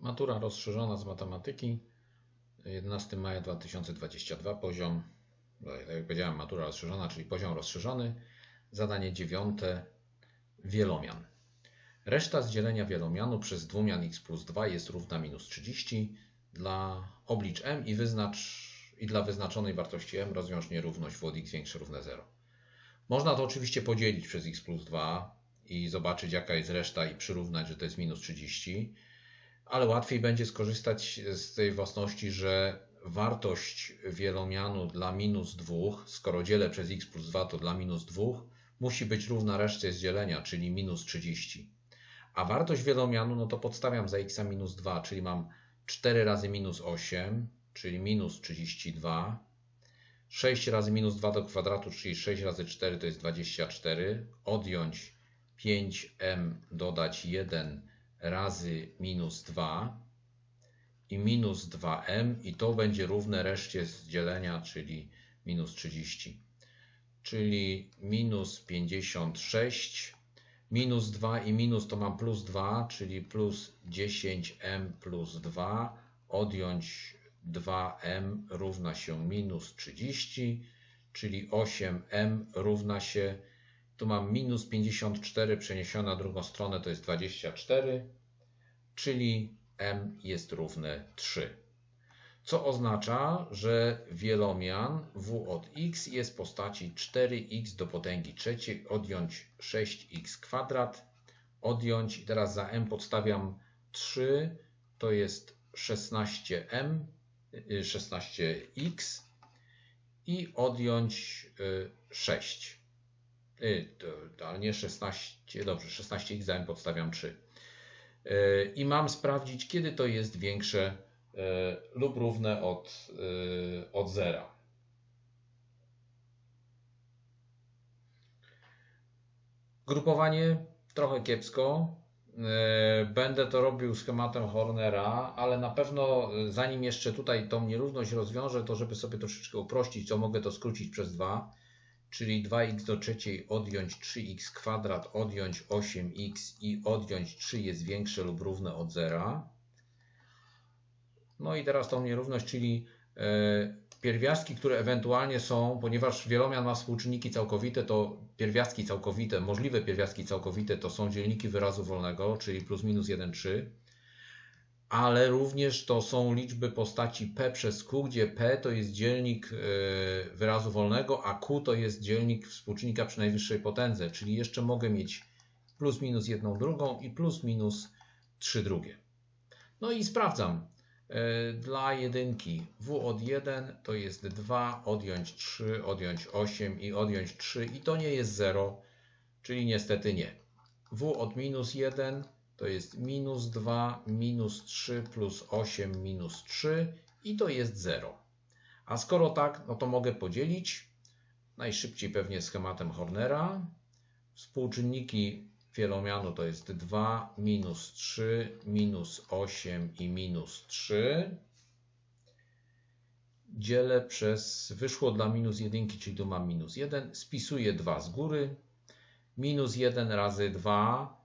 Matura rozszerzona z matematyki. 11 maja 2022, poziom, no, tak jak powiedziałem, matura rozszerzona, czyli poziom rozszerzony. Zadanie dziewiąte, wielomian. Reszta z dzielenia wielomianu przez dwumian x plus 2 jest równa minus 30. Dla oblicz m i, wyznacz, i dla wyznaczonej wartości m rozwiąż nierówność w od x większe równe 0. Można to oczywiście podzielić przez x plus 2 i zobaczyć jaka jest reszta i przyrównać, że to jest minus 30 ale łatwiej będzie skorzystać z tej własności, że wartość wielomianu dla minus 2, skoro dzielę przez x plus 2, to dla minus 2, musi być równa reszcie z dzielenia, czyli minus 30. A wartość wielomianu, no to podstawiam za x minus 2, czyli mam 4 razy minus 8, czyli minus 32. 6 razy minus 2 do kwadratu, czyli 6 razy 4 to jest 24. Odjąć 5m, dodać 1 razy minus 2 i minus 2m i to będzie równe reszcie z dzielenia, czyli minus 30. Czyli minus 56, minus 2 i minus to mam plus 2, czyli plus 10m plus 2, odjąć 2m równa się minus 30, czyli 8m równa się tu mam minus 54 przeniesione na drugą stronę to jest 24, czyli m jest równe 3. Co oznacza, że wielomian w od x jest w postaci 4x do potęgi trzeciej, odjąć 6x kwadrat, odjąć, teraz za m podstawiam 3, to jest 16m, 16x i odjąć 6. Y, ale nie 16, dobrze, 16x za podstawiam 3. Y, I mam sprawdzić, kiedy to jest większe y, lub równe od, od zera. Grupowanie trochę kiepsko. Będę to robił schematem Hornera, ale na pewno zanim jeszcze tutaj tą nierówność rozwiążę, to żeby sobie troszeczkę uprościć, to mogę to skrócić przez 2 czyli 2x do trzeciej odjąć 3x kwadrat, odjąć 8x i odjąć 3 jest większe lub równe od zera. No i teraz tą nierówność, czyli e, pierwiastki, które ewentualnie są, ponieważ wielomian ma współczynniki całkowite, to pierwiastki całkowite, możliwe pierwiastki całkowite to są dzielniki wyrazu wolnego, czyli plus minus 1, 3 ale również to są liczby postaci p przez q, gdzie p to jest dzielnik e, wyrazu wolnego, a q to jest dzielnik współczynnika przy najwyższej potędze, czyli jeszcze mogę mieć plus minus jedną drugą i plus minus trzy drugie. No i sprawdzam. E, dla jedynki w od 1 to jest 2, odjąć 3, odjąć 8 i odjąć 3 i to nie jest 0, czyli niestety nie. w od minus 1 to jest minus 2, minus 3 plus 8 minus 3 i to jest 0. A skoro tak, no to mogę podzielić najszybciej pewnie schematem Hornera. Współczynniki wielomianu to jest 2, minus 3, minus 8 i minus 3. Dzielę przez, wyszło dla minus 1, czyli tu mam minus 1. Spisuję 2 z góry. Minus 1 razy 2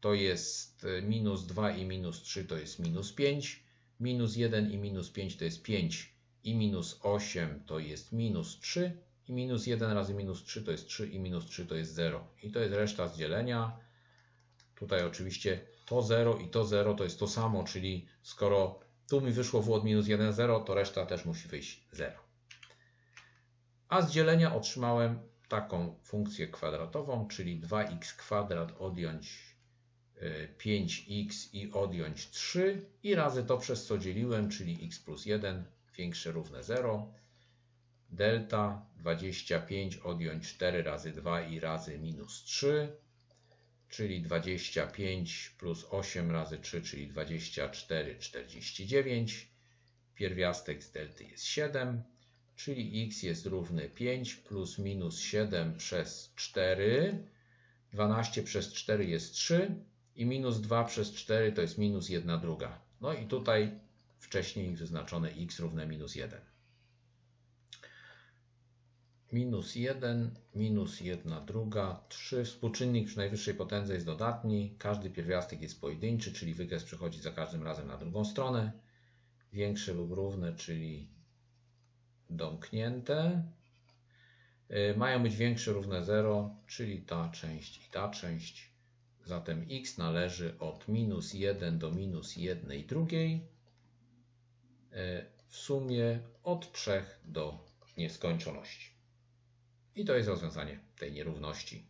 to jest minus 2 i minus 3 to jest minus 5, minus 1 i minus 5 to jest 5 i minus 8 to jest minus 3 i minus 1 razy minus 3 to jest 3 i minus 3 to jest 0. I to jest reszta z dzielenia. Tutaj oczywiście to 0 i to 0 to jest to samo, czyli skoro tu mi wyszło w od minus 1, 0, to reszta też musi wyjść 0. A z dzielenia otrzymałem taką funkcję kwadratową, czyli 2x kwadrat odjąć 5x i odjąć 3 i razy to przez co dzieliłem, czyli x plus 1 większe równe 0. Delta 25 odjąć 4 razy 2 i razy minus 3, czyli 25 plus 8 razy 3, czyli 24, 49. Pierwiastek z delty jest 7, czyli x jest równy 5 plus minus 7 przez 4. 12 przez 4 jest 3 i minus 2 przez 4 to jest minus 1 druga. No i tutaj wcześniej wyznaczone x równe minus 1. minus 1, minus 1 druga, 3. Współczynnik przy najwyższej potędze jest dodatni. Każdy pierwiastek jest pojedynczy, czyli wykres przechodzi za każdym razem na drugą stronę. Większe lub równe, czyli domknięte. Y, Mają być większe równe 0, czyli ta część i ta część. Zatem x należy od minus 1 do minus 1 drugiej. y, W sumie od 3 do nieskończoności. I to jest rozwiązanie tej nierówności.